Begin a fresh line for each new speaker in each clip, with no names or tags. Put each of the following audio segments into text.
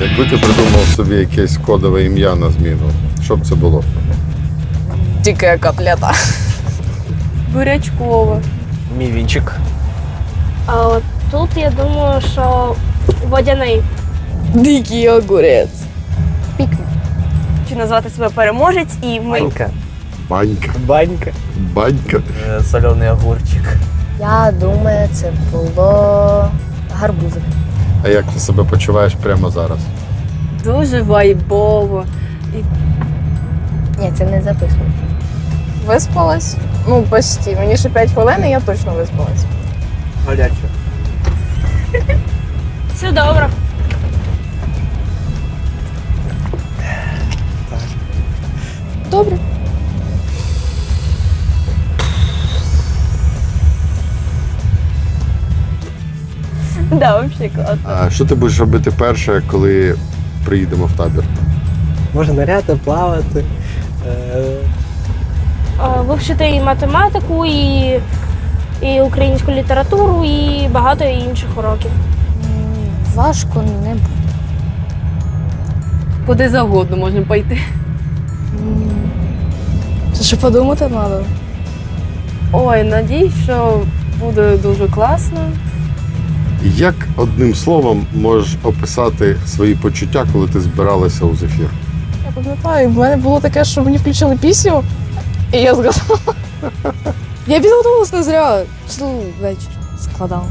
Якби ти придумав собі якесь кодове ім'я на зміну, що б це було?
Дикая котлета.
Бурячкова.
Мій вінчик.
А от тут я думаю, що водяний.
Дикий огурець. Пікник.
Хочу назвати себе переможець і ми.
Банька.
Банька.
Банька.
Банька.
Е, Солений огурчик.
Я думаю, це було гарбузик.
А як ти себе почуваєш прямо зараз?
Дуже вайбово.
Ні, це не записують. Виспалась? Ну, почти. Мені ще 5 хвилин, і я точно виспалась.
Гаряче.
Все добре.
Добре.
Да, взагалі класно.
А що ти будеш робити перше, коли приїдемо в табір?
Можна ниряти, плавати. Е,
А, Вивчити і математику, і, і українську літературу, і багато інших уроків.
Важко не буде.
Куди завгодно можна пойти.
Це ще подумати треба.
Ой, надіюсь, що буде дуже класно.
Як одним словом можеш описати свої почуття, коли ти збиралася у зефір?
Я пам'ятаю, в мене було таке, що мені включили пісню, і я згадала. Я підготувалась не зря. Цілий вечір складала.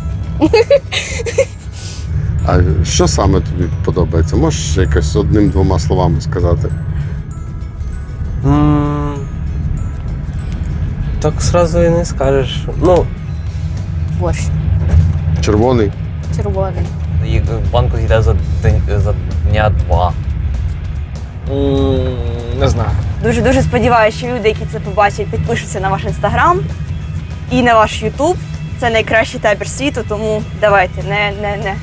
А що саме тобі подобається? Можеш якось одним-двома словами сказати?
м, Так сразу і не скажеш. Ну,
Борщ.
Червоний?
Червоний.
Їх банку з'їдає за, день- за дня два.
не знаю.
Дуже дуже сподіваюся, що люди, які це побачать, підпишуться на ваш інстаграм і на ваш Ютуб. Це найкращий табір світу, тому давайте не, не, не